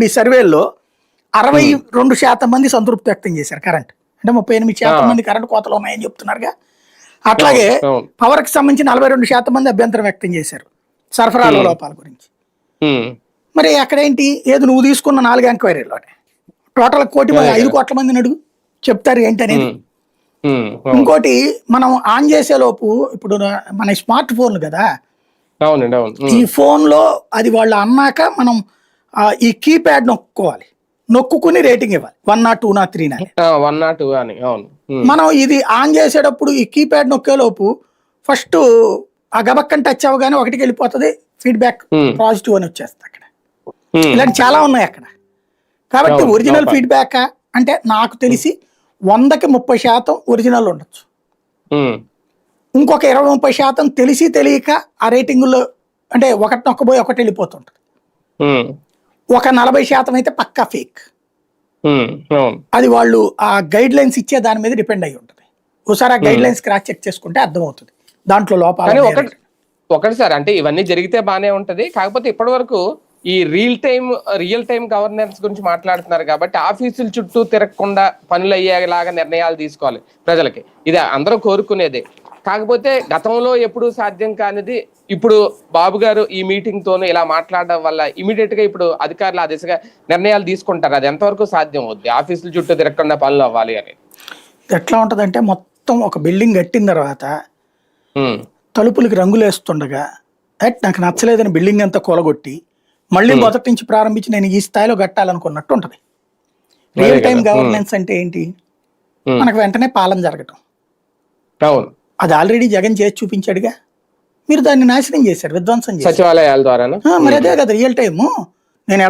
ఇప్పుడు ఈ సర్వేల్లో అరవై రెండు శాతం మంది సంతృప్తి వ్యక్తం చేశారు కరెంట్. అంటే ముప్పై ఎనిమిది శాతం. మంది కరెంట్ కోతలు ఉన్నాయని చెప్తున్నారుగా. అట్లాగే. పవర్కి సంబంధించి నలభై రెండు శాతం మంది అభ్యంతరం వ్యక్తం చేశారు సరఫరాల. లోపాల గురించి. మరి అక్కడేంటి ఏది నువ్వు తీసుకున్న నాలుగు ఎంక్వైరీలోనే. టోటల్ కోటి మంది ఐదు. కోట్ల మందిని అడుగు. చెప్తారు ఏంటి అనేది. ఇంకోటి మనం ఆన్ చేసే లోపు ఇప్పుడు మన స్మార్ట్ ఫోన్లు కదా. ఈ ఫోన్లో అది వాళ్ళు అన్నాక మనం ఈ కీప్యాడ్ నొక్కుకోవాలి. నొక్కుకుని రేటింగ్ ఇవ్వాలి. One not two not three not one not two అని అవును. మనం ఇది ఆన్ చేసేటప్పుడు ఈ కీప్యాడ్ నొక్కేలోపు ఫస్ట్ ఆ గబక్కని టచ్ అవ్వగానే ఒకటికి వెళ్ళిపోతుంది ఫీడ్బ్యాక్. పాజిటివ్ అని వచ్చేస్తుంది అక్కడ. ఇలాంటి చాలా ఉన్నాయి అక్కడ. కాబట్టి ఒరిజినల్. ఫీడ్బ్యాక్ అంటే నాకు తెలిసి వందకి ముప్పై శాతం ఒరిజినల్ ఉండొచ్చు. ఇంకొక ఇరవై ముప్పై శాతం తెలిసి తెలియక ఆ రేటింగుల్లో అంటే ఒకటి నొక్కబోయి ఒకటి వెళ్ళిపోతుంటుంది. ఒక నలభై శాతం అయితే పక్కా ఫేక్. అది వాళ్ళు ఆ గైడ్ లైన్స్ ఇచ్చే దాని మీద డిపెండ్ అయి ఉంటుంది. ఒకసారి ఆ గైడ్ లైన్స్ క్రాస్ చెక్ చేసుకుంటే అర్థమవుతుంది. దాంట్లో లోపాలు ఒకటి సార్ అంటే ఇవన్నీ జరిగితే బానే ఉంటది. కాకపోతే ఇప్పటి వరకు ఈ real time real time governance గురించి మాట్లాడుతున్నారు కాబట్టి ఆఫీసుల చుట్టూ తిరగకుండా పనులు అయ్యేలాగా నిర్ణయాలు తీసుకోవాలి ప్రజలకి. ఇది అందరూ కోరుకునేదే. కాకపోతే గతంలో ఎప్పుడు సాధ్యం కానిది ఇప్పుడు బాబు గారు ఈ మీటింగ్ తోను ఇలా మాట్లాడడం వల్ల ఇమీడియట్గా ఇప్పుడు అధికారులు ఆ దిశగా నిర్ణయాలు తీసుకుంటారు. అది ఎంతవరకు సాధ్యం అవుద్ది? ఆఫీసుల చుట్టూ తిరగకుండా పనులు అవ్వాలి అని. ఎట్లా ఉంటుందంటే మొత్తం ఒక బిల్డింగ్ కట్టిన తర్వాత తలుపులకి రంగులు వేస్తుండగా "ఎట్, నాకు నచ్చలేదని బిల్డింగ్ అంతా కూలగొట్టి మళ్ళీ మొదటి నుంచి ప్రారంభించి నేను ఈ స్థాయిలో కట్టాలనుకున్నట్టు ఉంటుంది. Real time. గవర్నెన్స్ అంటే ఏంటి? మనకు వెంటనే పాలన జరగటం. అవును. అది ఆల్రెడీ జగన్ చేసి చూపించాడుగా. మీరు దాన్ని నాశనం చేశారు విధ్వంసం చేశారు. సచివాలయాల ద్వారానా? ఆ, మరి అదే కదా రియల్ టైము నేను